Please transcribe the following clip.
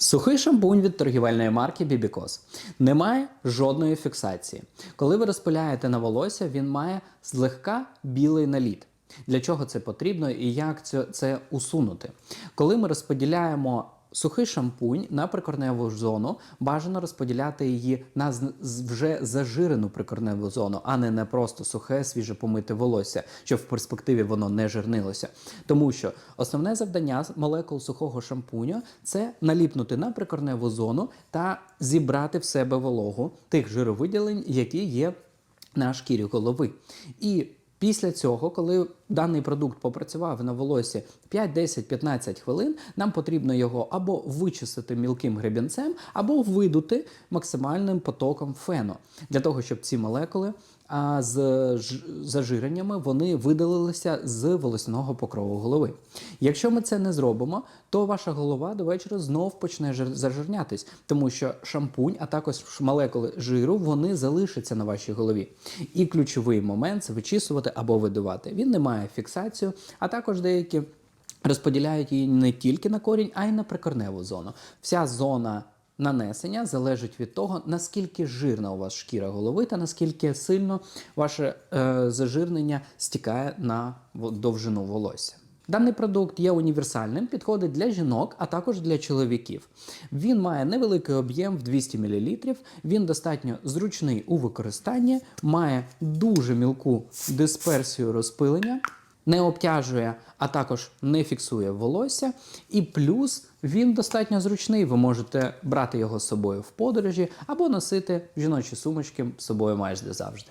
Сухий шампунь від торгівельної марки Bibicos. Немає жодної фіксації. Коли ви розпиляєте на волосся, він має злегка білий наліт. Для чого це потрібно і як це усунути? Коли ми розподіляємо сухий шампунь на прикорневу зону, бажано розподіляти її на вже зажирену прикорневу зону, а не на просто сухе, свіже помите волосся, щоб в перспективі воно не жирнилося. Тому що основне завдання молекул сухого шампуню це наліпнути на прикорневу зону та зібрати в себе вологу тих жировиділень, які є на шкірі голови. І після цього, коли даний продукт попрацював на волосі 5, 10, 15 хвилин, нам потрібно його або вичистити мілким гребінцем, або видути максимальним потоком фену. Для того, щоб ці молекули а, з зажиреннями вони видалилися з волосяного покрову голови. Якщо ми це не зробимо, то ваша голова до вечора знов почне жир- зажирнятись, тому що шампунь, а також молекули жиру, вони залишаться на вашій голові. І ключовий момент це вичісувати або видувати. Він не має фіксацію, а також деякі розподіляють її не тільки на корінь, а й на прикорневу зону. Вся зона нанесення залежить від того, наскільки жирна у вас шкіра голови та наскільки сильно ваше е, зажирнення стікає на довжину волосся. Даний продукт є універсальним, підходить для жінок, а також для чоловіків. Він має невеликий об'єм в 200 мл, він достатньо зручний у використанні, має дуже мілку дисперсію розпилення, не обтяжує, а також не фіксує волосся. І плюс він достатньо зручний. Ви можете брати його з собою в подорожі або носити жіночі сумочки з собою майже завжди.